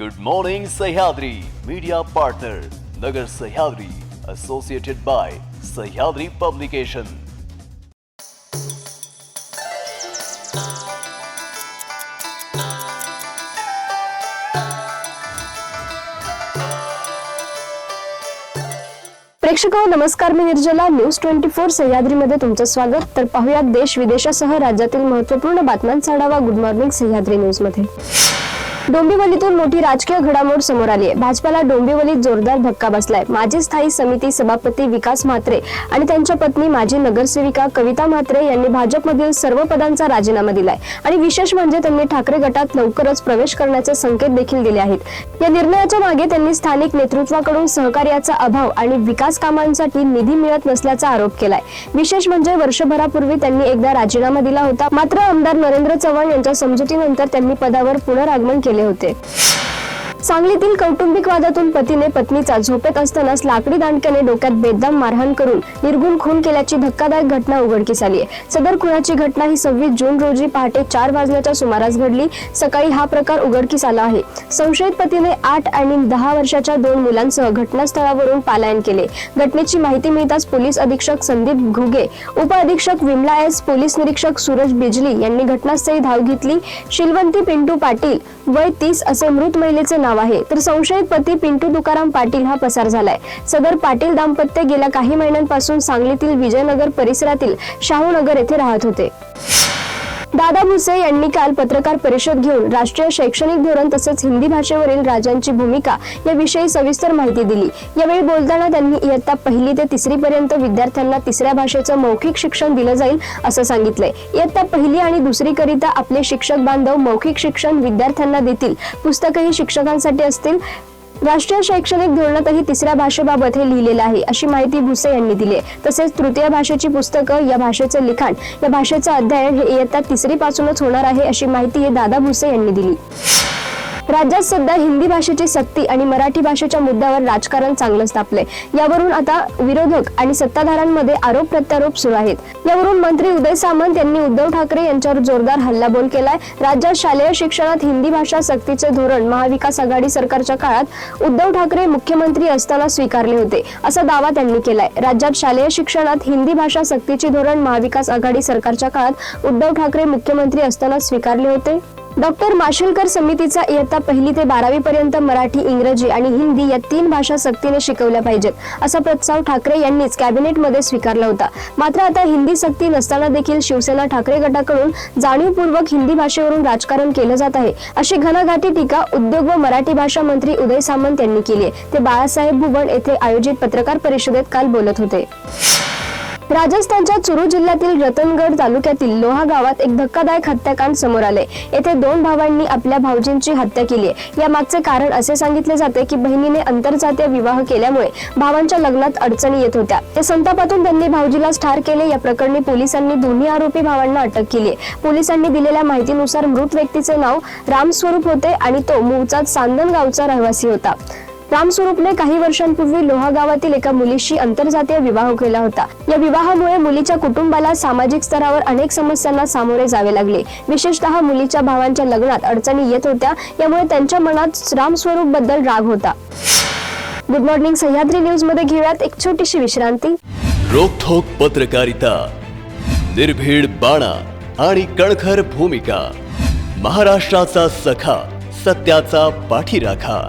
Good morning Sahyadri media partner Nagar Sahyadri associated by Sahyadri publication प्रेक्षक नमस्कार. मी Nirjala. News twenty four सह्याद्रीमध्ये तुमचं स्वागत. तर पाहूयात देश विदेशासह राज्यातील महत्त्वपूर्ण बातम्यांचा आढावा. गुड मॉर्निंग सह्याद्री न्यूजमध्ये डोंबिवलीतून मोठी राजकीय घडामोड समोर आली आहे. भाजपाला डोंबिवलीत जोरदार धक्का बसलाय. माजी स्थायी समिती सभापती विकास म्हात्रे आणि त्यांच्या पत्नी माजी नगरसेविका कविता म्हात्रे यांनी भाजपमधील सर्व पदांचा राजीनामा दिलाय. आणि विशेष म्हणजे त्यांनी ठाकरे गटात लवकरच प्रवेश करण्याचे संकेत देखील दिले आहेत. या निर्णयाच्या मागे त्यांनी स्थानिक नेतृत्वाकडून सहकार्याचा अभाव आणि विकास कामांसाठी निधी मिळत नसल्याचा आरोप केलाय. विशेष म्हणजे वर्षभरापूर्वी त्यांनी एकदा राजीनामा दिला होता. मात्र आमदार नरेंद्र चव्हाण यांच्या समजुतीनंतर त्यांनी पदावर पुनरागमन केले केले होते. सांगलीतील कौटुंबिक वादातून पतीने पत्नीचा झोपेत असतानाच लाकडी दांडक्याने डोक्यात बेदम मारहाण करून निर्गुण खून केल्याची धक्कादायक घटना उघडकीस आली आहे सदर खुनाची घटना ही सव्वीस जून रोजी पहाटे चार वाजण्याच्या सुमारास घडली. सकाळी हा प्रकार उघडकीस आला आहे. संशयित पतीने आठ आणि दहा वर्षाच्या दोन मुलांसह घटनास्थळावरून पलायन केले. घटनेची माहिती मिळताच पोलीस अधीक्षक संदीप घुगे उपअधीक्षक विमला एस पोलीस निरीक्षक सूरज बिजली यांनी घटनास्थळी धाव घेतली. शिलवंती पिंटू पाटील वय तीस असे मृत महिलेचे नाव आहे. तर संशयित पती पिंटू तुकाराम पाटील हा पसार झालाय. सदर पाटील दाम्पत्य गेल्या काही महिन्यांपासून सांगलीतील विजयनगर परिसरातील शाहूनगर येथे राहत होते. दादा भुसे यांनी काल पत्रकार परिषद घेऊन राष्ट्रीय शैक्षणिक धोरण तसेच हिंदी भाषेवरील राजांची भूमिका याविषयी सविस्तर माहिती दिली. यावेळी बोलताना त्यांनी इयत्ता पहिली ते तिसरी पर्यंत विद्यार्थ्यांना तिसऱ्या भाषेचं मौखिक शिक्षण दिलं जाईल असं सांगितलंय. इयत्ता पहिली आणि दुसरी करिता आपले शिक्षक बांधव मौखिक शिक्षण विद्यार्थ्यांना देतील. पुस्तकही शिक्षकांसाठी असतील. राष्ट्रीय शैक्षणिक धोरणातही तिसऱ्या भाषेबाबत हे लिहिलेलं आहे अशी माहिती भुसे यांनी दिली तसेच तृतीय भाषेची पुस्तकं या भाषेचं लिखाण या भाषेचं अध्ययन हे इयत्ता तिसरी पासूनच होणार आहे अशी माहिती हे दादा भुसे यांनी दिली. राज्यात सध्या हिंदी भाषेची सक्ती आणि मराठी भाषेच्या मुद्द्यावर राजकारण चांगलंच तापले यावरून आता विरोधक आणि सत्ताधाऱ्यांमध्ये आरोप प्रत्यारोप सुरू आहेत. यावरून मंत्री उदय सामंत यांनी उद्धव ठाकरे यांच्यावर जोरदार हल्लाबोल केलाय. राज्यात शालेय शिक्षणात हिंदी भाषा सक्तीचे धोरण महाविकास आघाडी सरकारच्या काळात उद्धव ठाकरे मुख्यमंत्री असताना स्वीकारले होते असा दावा त्यांनी केलाय. राज्यात शालेय शिक्षणात हिंदी भाषा सक्तीचे धोरण महाविकास आघाडी सरकारच्या काळात उद्धव ठाकरे मुख्यमंत्री असताना स्वीकारले होते. डॉक्टर माशेलकर समितीचा इयत्ता पहिली ते बारावी पर्यंत मराठी इंग्रजी आणि हिंदी या तीन भाषा सक्तीने शिकवल्या पाहिजेत असा प्रस्ताव ठाकरे यांनीच कॅबिनेटमध्ये स्वीकारला होता. मात्र आता हिंदी सक्ती नसताना देखील शिवसेना ठाकरे गटाकडून जाणीवपूर्वक हिंदी भाषेवरून राजकारण केलं जात आहे अशी घणाघाती टीका उद्योग व मराठी भाषा मंत्री उदय सामंत यांनी केली आहे. ते बाळासाहेब भुवन येथे आयोजित पत्रकार परिषदेत काल बोलत होते. राजस्थानच्या चुरू जिल्ह्यातील रतनगड तालुक्यातील लोहा गावात एक धक्कादायक हत्याकांड समोर आले. येथे दोन भावांनी आपल्या भाऊजींची हत्या केली आहे. या मागचे कारण असे सांगितले जाते की बहिणीने आंतरजातीय विवाह केल्यामुळे भावांच्या लग्नात अडचणी येत होत्या. ते संतापातून त्यांनी भाऊजीला ठार केले. या प्रकरणी पोलिसांनी दोन्ही आरोपी भावांना अटक केली पोलिसांनी दिलेल्या माहितीनुसार मृत व्यक्तीचे नाव रामस्वरूप होते आणि तो मूळचा चांदन गावचा रहिवासी होता. रामस्वरूपने काही वर्षांपूर्वी लोहा गावातील एका मुलीशी आंतरजातीय विवाह केला होता. या विवाहामुळे मुलीच्या कुटुंबाला सामाजिक स्तरावर अनेक समस्यांना सामोरे जावे लागले. विशेषतः मुलीच्या भावांच्या लग्नात अडचणी येत होत्या यामुळे त्यांच्या मनात रामस्वरूपबद्दल राग होता. गुड मॉर्निंग सह्याद्री न्यूजमध्ये घेऊयात एक छोटीशी विश्रांती. रोखोक पत्रकारिता निर्भीड बाणा आणि कणखर भूमिका महाराष्ट्राचा सखा सत्याचा पाठीराखा.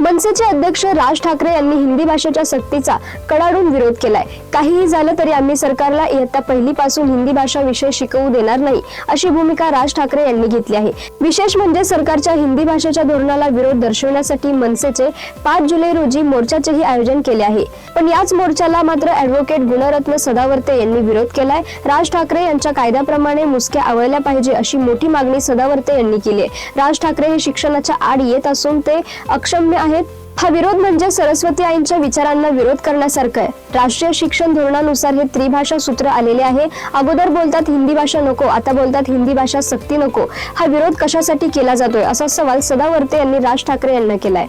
मनसेचे अध्यक्ष राज ठाकरे यांनी हिंदी भाषेच्या सक्तीचा कडाडून विरोध केलाय. काहीही झालं तरी आम्ही सरकारला इयत्ता पहिलीपासून हिंदी भाषा विषय शिकवू देणार नाही अशी भूमिका राज ठाकरे यांनी घेतली आहे. विशेष म्हणजे सरकारच्या हिंदी भाषेच्या धोरणाला विरोध दर्शवण्यासाठी मनसेचे पाच जुलै रोजी मोर्चाचेही आयोजन केले आहे. पण याच मोर्चाला मात्र ऍडव्होकेट गुणरत्न सदावर्ते यांनी विरोध केलाय. राज ठाकरे यांच्या कायद्याप्रमाणे मुसक्या आवळल्या पाहिजे अशी मोठी मागणी सदावर्ते यांनी केली आहे. राज ठाकरे हे शिक्षणाच्या आड येत असून ते अक्षम्य आहेत. हा विरोध म्हणजे सरस्वती आईंच्या विचारांना विरोध करण्यासारखं आहे. राष्ट्रीय शिक्षण धोरणानुसार हे त्रिभाषा सूत्र आलेले आहे. अगोदर बोलतात हिंदी भाषा नको आता बोलतात हिंदी भाषा सक्ती नको. हा विरोध कशासाठी केला जातोय? असा सवाल सदावर्ते यांनी राज ठाकरे यांना केलाय.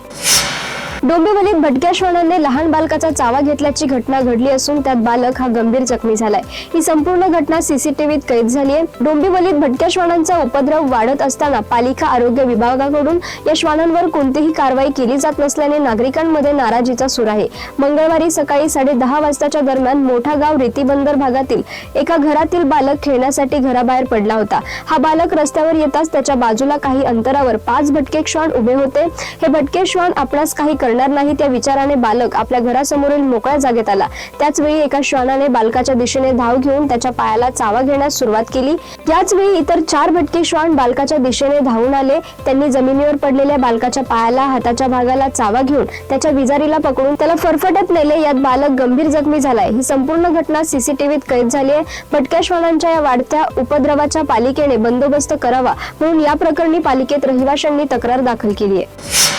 डोंबिवलीत भटक्या श्वानाने लहान बालकाचा चावा घेतल्याची घटना घडली असून त्यात बालक हा गंभीर जखमी झालाय. ही संपूर्ण घटना सीसीटीव्हीत कैद झाली आहे. डोंबिवलीत भटक्या श्वानांचा उपद्रव वाढत असताना पालिका आरोग्य विभागाकडून या श्वानांवर कोणतीही कारवाई केली जात नसल्याने नागरिकांमध्ये नाराजीचा सूर आहे. मंगळवारी सकाळी साडे दहा वाजताच्या दरम्यान मोठा गाव रेतीबंदर भागातील एका घरातील बालक खेळण्यासाठी घराबाहेर पडला होता. हा बालक रस्त्यावर येताच त्याच्या बाजूला काही अंतरावर पाच भटके श्वान उभे होते. हे भटके श्वान आपणास काही कळणार नाही त्या विचाराने बालक आपल्या घरासमोरील मोकळ्या जागेत आला. त्याच वेळी एका श्वानाने बालकाच्या दिशेने धाव घेऊन त्याच्या पायाला चावा घेण्यास सुरुवात केली. याच वेळी इतर चार भटके श्वान बालकाच्या दिशेने धावून आले. त्यांनी जमिनीवर पडलेल्या बालकाच्या पायाला हाताच्या भागाला चावा घेऊन त्याच्या विजारीला पकडून त्याला फरफटत नेले. यात बालक गंभीर जखमी झालाय. ही संपूर्ण घटना सीसीटीव्हीत कैद झाली आहे. भटक्या श्वानांच्या या वाढत्या उपद्रवाच्या पालिकेने बंदोबस्त करावा म्हणून या प्रकरणी पालिकेत रहिवाशांनी तक्रार दाखल केली आहे.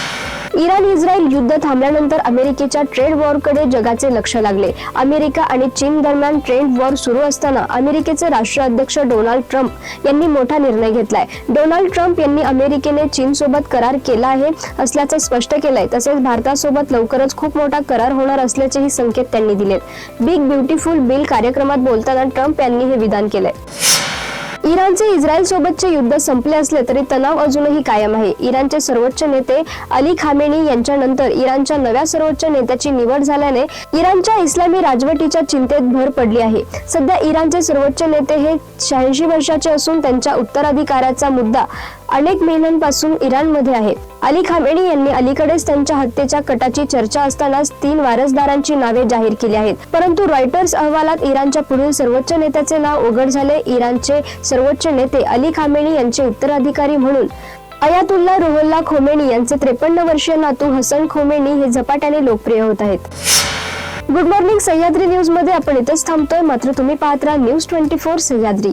इराण इस्रायल युद्ध थांबल्यानंतर अमेरिकेच्या ट्रेड वॉरकडे जगाचे लक्ष लागले. अमेरिका आणि चीन दरम्यान ट्रेड वॉर सुरू असताना अमेरिकेचे राष्ट्राध्यक्ष डोनाल्ड ट्रम्प यांनी मोठा निर्णय घेतलाय. डोनाल्ड ट्रम्प यांनी अमेरिकेने चीन सोबत करार केला आहे असल्याचं स्पष्ट केलंय. तसेच भारतासोबत लवकरच खूप मोठा करार होणार असल्याचेही संकेत त्यांनी दिलेत. बिग ब्युटिफुल बिल कार्यक्रमात बोलताना ट्रम्प यांनी हे विधान केलंय. इराणचे इस्रायल सोबतचे युद्ध संपले असले तरी तणाव अजूनही कायम आहे. इराणचे सर्वोच्च नेते अली खामेनी यांच्यानंतर इराणच्या नव्या सर्वोच्च नेत्याची निवड झाल्याने इराणच्या इस्लामी राजवटीच्या चिंतेत भर पडली आहे. सध्या इराणचे सर्वोच्च नेते हे शहाऐंशी वर्षाचे असून त्यांच्या उत्तराधिकाराचा मुद्दा अनेक महिन्यांपासून इराणमध्ये आहे. अली खामेणी यांनी अलीकडेच त्यांच्या हत्येच्या कटाची चर्चा असतानाच तीन वारसदारांची नावे जाहीर केली आहेत. परंतु रॉयटर्स अहवालात इराणच्या पुढील सर्वोच्च नेत्याचे नाव उघड झाले. इराणचे सर्वोच्च नेते अली खामेणी यांचे उत्तराधिकारी म्हणून अयातुल्ला रुहुल्ला खोमेणी यांचे त्रेपन्न वर्षीय नातू हसन खोमेणी हे झपाट्याने लोकप्रिय होत आहेत. गुड मॉर्निंग सह्याद्री न्यूजमध्ये आपण इथंच थांबतोय. मात्र तुम्ही पाहत राहा न्यूज ट्वेंटी फोर सह्याद्री.